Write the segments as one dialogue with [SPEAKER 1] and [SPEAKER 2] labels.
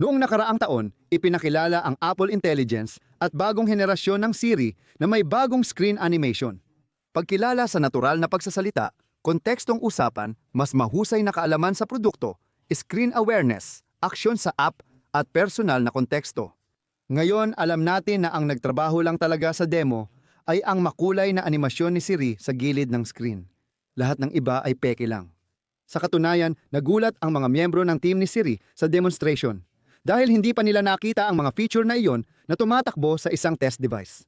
[SPEAKER 1] Noong nakaraang taon, ipinakilala ang Apple Intelligence at bagong henerasyon ng Siri na may bagong screen animation. Pagkilala sa natural na pagsasalita, kontekstong usapan, mas mahusay na kaalaman sa produkto, screen awareness, aksyon sa app, at personal na konteksto. Ngayon, alam natin na ang nagtrabaho lang talaga sa demo ay ang makulay na animasyon ni Siri sa gilid ng screen. Lahat ng iba ay peke lang. Sa katunayan, nagulat ang mga miyembro ng team ni Siri sa demonstration dahil hindi pa nila nakita ang mga feature na iyon na tumatakbo sa isang test device.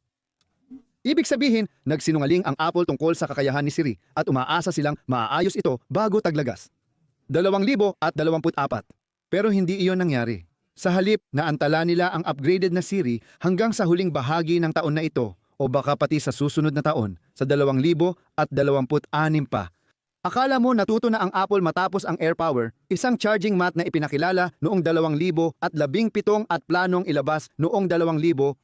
[SPEAKER 1] Ibig sabihin, nagsinungaling ang Apple tungkol sa kakayahan ni Siri at umaasa silang maaayos ito bago taglagas. 2024. Pero hindi iyon nangyari. Sa halip, naantala nila ang upgraded na Siri hanggang sa huling bahagi ng taon na ito o baka pati sa susunod na taon sa 2026 pa. Akala mo natuto na ang Apple matapos ang AirPower, isang charging mat na ipinakilala noong 2017 at planong ilabas noong 2018.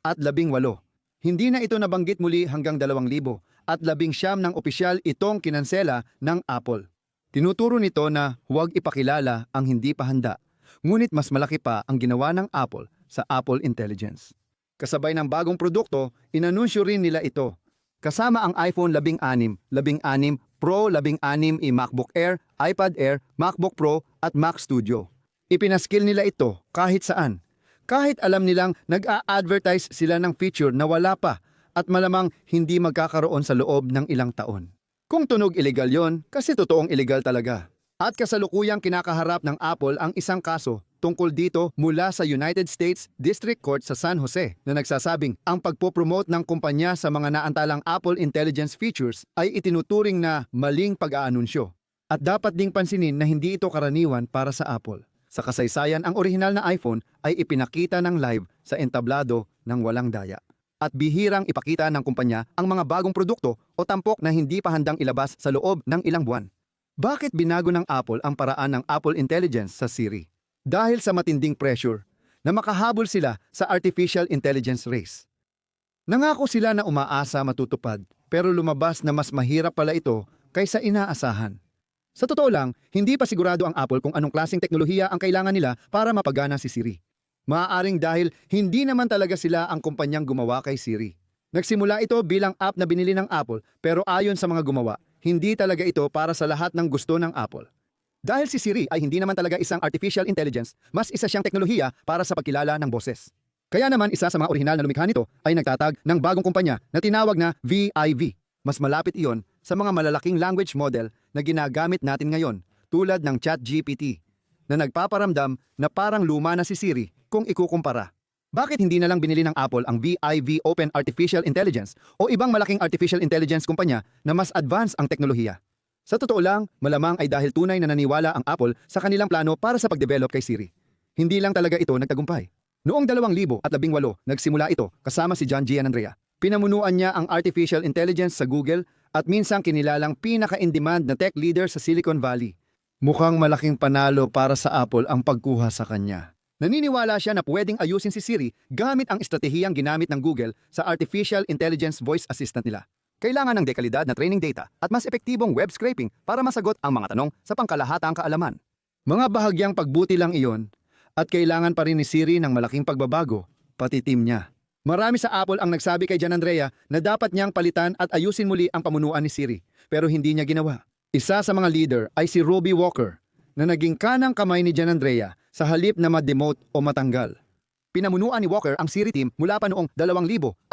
[SPEAKER 1] Hindi na ito nabanggit muli hanggang 2000 at labing siyam ng opisyal itong kinansela ng Apple. Tinuturo nito na huwag ipakilala ang hindi pa handa. Ngunit mas malaki pa ang ginawa ng Apple sa Apple Intelligence. Kasabay ng bagong produkto, inanunsyo rin nila ito. Kasama ang iPhone 16, 16 Pro, 16 i MacBook Air, iPad Air, MacBook Pro at Mac Studio. Ipinaskill nila ito kahit saan. Kahit alam nilang nag-a-advertise sila ng feature na wala pa at malamang hindi magkakaroon sa loob ng ilang taon. Kung tunog illegal yon, kasi totoong illegal talaga. At kasalukuyang kinakaharap ng Apple ang isang kaso tungkol dito mula sa United States District Court sa San Jose na nagsasabing ang pagpopromote ng kumpanya sa mga naantalang Apple Intelligence features ay itinuturing na maling pag-aanunsyo. At dapat ding pansinin na hindi ito karaniwan para sa Apple. Sa kasaysayan, ang orihinal na iPhone ay ipinakita ng live sa entablado ng walang daya. At bihirang ipakita ng kumpanya ang mga bagong produkto o tampok na hindi pa handang ilabas sa loob ng ilang buwan. Bakit binago ng Apple ang paraan ng Apple Intelligence sa Siri? Dahil sa matinding pressure na makahabol sila sa artificial intelligence race. Nangako sila na umaasa matutupad pero lumabas na mas mahirap pala ito kaysa inaasahan. Sa totoo lang, hindi pa sigurado ang Apple kung anong klaseng teknolohiya ang kailangan nila para mapagana si Siri. Maaaring dahil hindi naman talaga sila ang kumpanyang gumawa kay Siri. Nagsimula ito bilang app na binili ng Apple pero ayon sa mga gumawa, hindi talaga ito para sa lahat ng gusto ng Apple. Dahil si Siri ay hindi naman talaga isang artificial intelligence, mas isa siyang teknolohiya para sa pagkilala ng boses. Kaya naman isa sa mga orihinal na lumikha nito ay nagtatag ng bagong kumpanya na tinawag na VIV. Mas malapit iyon sa mga malalaking language model na ginagamit natin ngayon tulad ng ChatGPT na nagpaparamdam na parang luma na si Siri kung ikukumpara. Bakit hindi na lang binili ng Apple ang VIV Open Artificial Intelligence o ibang malaking artificial intelligence kumpanya na mas advanced ang teknolohiya? Sa totoo lang, malamang ay dahil tunay na naniwala ang Apple sa kanilang plano para sa pagdevelop kay Siri. Hindi lang talaga ito nagtagumpay. Noong 2018, nagsimula ito kasama si John Gianandrea. Pinamunuan niya ang artificial intelligence sa Google at minsang kinilalang pinaka-in-demand na tech leader sa Silicon Valley. Mukhang malaking panalo para sa Apple ang pagkuha sa kanya. Naniniwala siya na pwedeng ayusin si Siri gamit ang estratehiyang ginamit ng Google sa Artificial Intelligence Voice Assistant nila. Kailangan ng dekalidad na training data at mas epektibong web scraping para masagot ang mga tanong sa pangkalahatang kaalaman. Mga bahagyang pagbuti lang iyon at kailangan pa rin ni Siri ng malaking pagbabago, pati team niya. Marami sa Apple ang nagsabi kay Jan Andrea na dapat niyang palitan at ayusin muli ang pamunuan ni Siri, pero hindi niya ginawa. Isa sa mga leader ay si Robbie Walker, na naging kanang kamay ni Jan Andrea sa halip na ma-demote o matanggal. Pinamunuan ni Walker ang Siri team mula pa noong 2013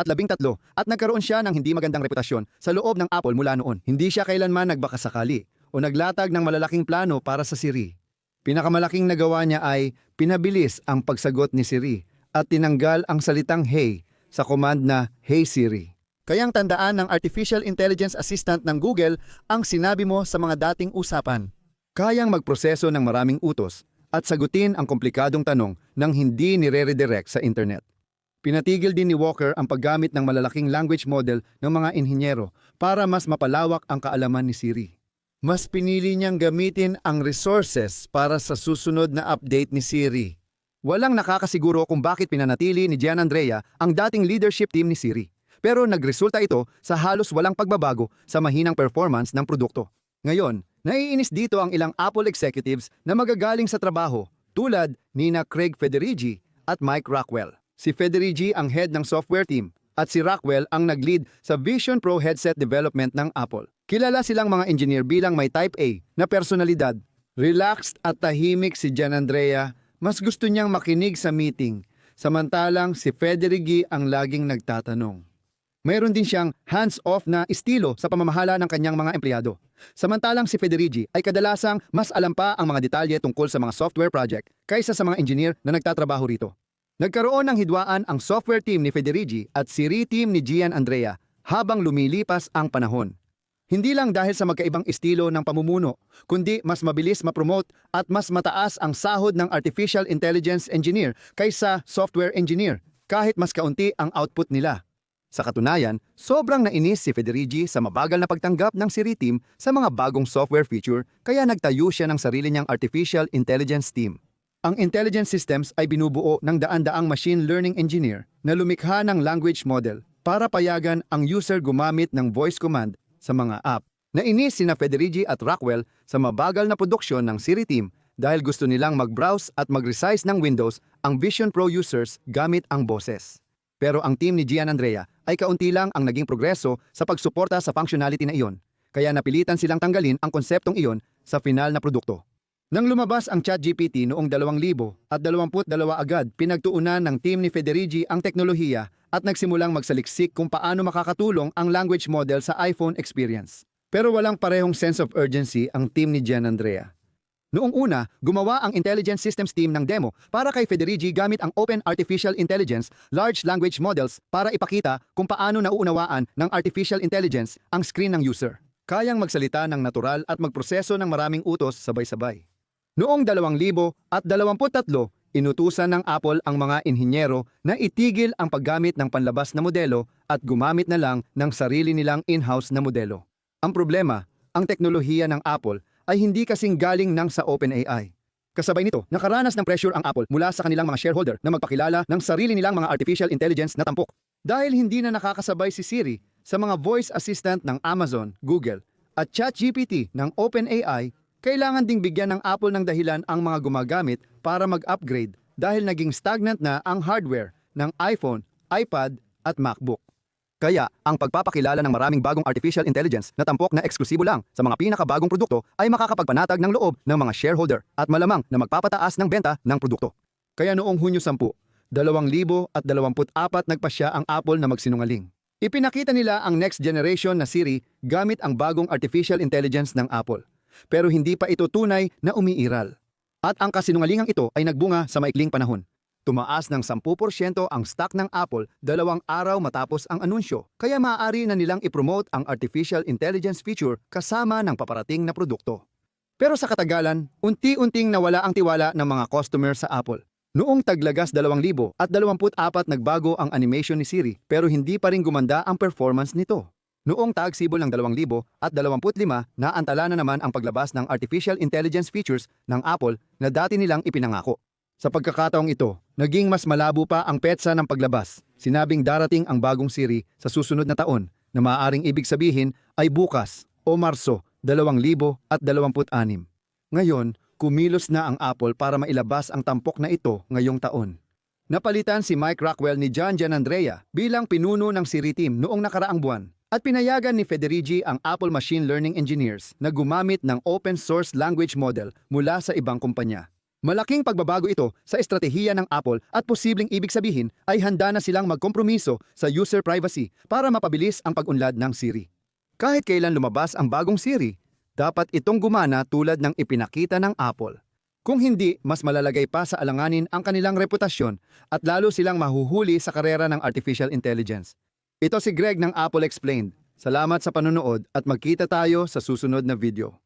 [SPEAKER 1] at nagkaroon siya ng hindi magandang reputasyon sa loob ng Apple mula noon. Hindi siya kailanman nagbakasakali o naglatag ng malalaking plano para sa Siri. Pinakamalaking nagawa niya ay pinabilis ang pagsagot ni Siri at tinanggal ang salitang Hey sa command na Hey Siri. Kayang tandaan ng Artificial Intelligence Assistant ng Google ang sinabi mo sa mga dating usapan. Kayang magproseso ng maraming utos at sagutin ang komplikadong tanong nang hindi nire-redirect sa internet. Pinatigil din ni Walker ang paggamit ng malalaking language model ng mga inhinyero para mas mapalawak ang kaalaman ni Siri. Mas pinili niyang gamitin ang resources para sa susunod na update ni Siri. Walang nakakasiguro kung bakit pinanatili ni Gian Andrea ang dating leadership team ni Siri. Pero nagresulta ito sa halos walang pagbabago sa mahinang performance ng produkto. Ngayon, naiinis dito ang ilang Apple executives na magagaling sa trabaho tulad nina Craig Federici at Mike Rockwell. Si Federici ang head ng software team at si Rockwell ang nag-lead sa Vision Pro headset development ng Apple. Kilala silang mga engineer bilang may type A na personalidad. Relaxed at tahimik si Gian Andrea, mas gusto niyang makinig sa meeting, samantalang si Federici ang laging nagtatanong. Mayroon din siyang hands-off na estilo sa pamamahala ng kanyang mga empleyado. Samantalang si Federici ay kadalasang mas alam pa ang mga detalye tungkol sa mga software project kaysa sa mga engineer na nagtatrabaho rito. Nagkaroon ng hidwaan ang software team ni Federici at Siri team ni Gian Andrea habang lumilipas ang panahon. Hindi lang dahil sa magkaibang estilo ng pamumuno, kundi mas mabilis ma-promote at mas mataas ang sahod ng artificial intelligence engineer kaysa software engineer, kahit mas kaunti ang output nila. Sa katunayan, sobrang nainis si Federici sa mabagal na pagtanggap ng Siri team sa mga bagong software feature kaya nagtayo siya ng sarili niyang artificial intelligence team. Ang intelligence systems ay binubuo ng daan-daang machine learning engineer na lumikha ng language model para payagan ang user gumamit ng voice command sa mga app. Nainis sina Federici at Rockwell sa mabagal na produksyon ng Siri team dahil gusto nilang mag-browse at mag-resize ng Windows ang Vision Pro users gamit ang boses. Pero ang team ni Gian Andrea ay kaunti lang ang naging progreso sa pagsuporta sa functionality na iyon, kaya napilitan silang tanggalin ang konseptong iyon sa final na produkto. Nang lumabas ang ChatGPT noong 2000 at 22 agad, pinagtuunan ng team ni Federici ang teknolohiya at nagsimulang magsaliksik kung paano makakatulong ang language model sa iPhone experience. Pero walang parehong sense of urgency ang team ni Gian Andrea. Noong una, gumawa ang Intelligence Systems team ng demo para kay Federici gamit ang Open Artificial Intelligence Large Language Models para ipakita kung paano nauunawaan ng artificial intelligence ang screen ng user. Kayang magsalita ng natural at magproseso ng maraming utos sabay-sabay. Noong 2023, inutusan ng Apple ang mga inhinyero na itigil ang paggamit ng panlabas na modelo at gumamit na lang ng sarili nilang in-house na modelo. Ang problema, ang teknolohiya ng Apple ay hindi kasing galing ng sa OpenAI. Kasabay nito, nakaranas ng pressure ang Apple mula sa kanilang mga shareholder na magpakilala ng sarili nilang mga artificial intelligence na tampok. Dahil hindi na nakakasabay si Siri sa mga voice assistant ng Amazon, Google at ChatGPT ng OpenAI, kailangan ding bigyan ng Apple ng dahilan ang mga gumagamit para mag-upgrade dahil naging stagnant na ang hardware ng iPhone, iPad at MacBook. Kaya, ang pagpapakilala ng maraming bagong artificial intelligence na tampok na eksklusibo lang sa mga pinakabagong produkto ay makakapagpanatag ng loob ng mga shareholder at malamang na magpapataas ng benta ng produkto. Kaya noong Hunyo 10, 2024 nagpasya ang Apple na magsinungaling. Ipinakita nila ang next generation na Siri gamit ang bagong artificial intelligence ng Apple. Pero hindi pa ito tunay na umiiral. At ang kasinungalingang ito ay nagbunga sa maikling panahon. Tumaas ng 10% ang stock ng Apple dalawang araw matapos ang anunsyo, kaya maaari na nilang ipromote ang artificial intelligence feature kasama ng paparating na produkto. Pero sa katagalan, unti-unting nawala ang tiwala ng mga customer sa Apple. Noong taglagas 2000 at 24 nagbago ang animation ni Siri pero hindi pa rin gumanda ang performance nito. Noong tagsibol ng 2000 at 25 naantala na naman ang paglabas ng artificial intelligence features ng Apple na dati nilang ipinangako. Sa pagkakataong ito, naging mas malabo pa ang petsa ng paglabas. Sinabing darating ang bagong Siri sa susunod na taon na maaaring ibig sabihin ay bukas o Marso 2026. Ngayon, kumilos na ang Apple para mailabas ang tampok na ito ngayong taon. Napalitan si Mike Rockwell ni John Gianandrea bilang pinuno ng Siri team noong nakaraang buwan at pinayagan ni Federici ang Apple Machine Learning Engineers na gumamit ng open source language model mula sa ibang kumpanya. Malaking pagbabago ito sa estratehiya ng Apple at posibleng ibig sabihin ay handa na silang magkompromiso sa user privacy para mapabilis ang pag-unlad ng Siri. Kahit kailan lumabas ang bagong Siri, dapat itong gumana tulad ng ipinakita ng Apple. Kung hindi, mas malalagay pa sa alanganin ang kanilang reputasyon at lalo silang mahuhuli sa karera ng artificial intelligence. Ito si Greg ng Apple Explained. Salamat sa panonood at magkita tayo sa susunod na video.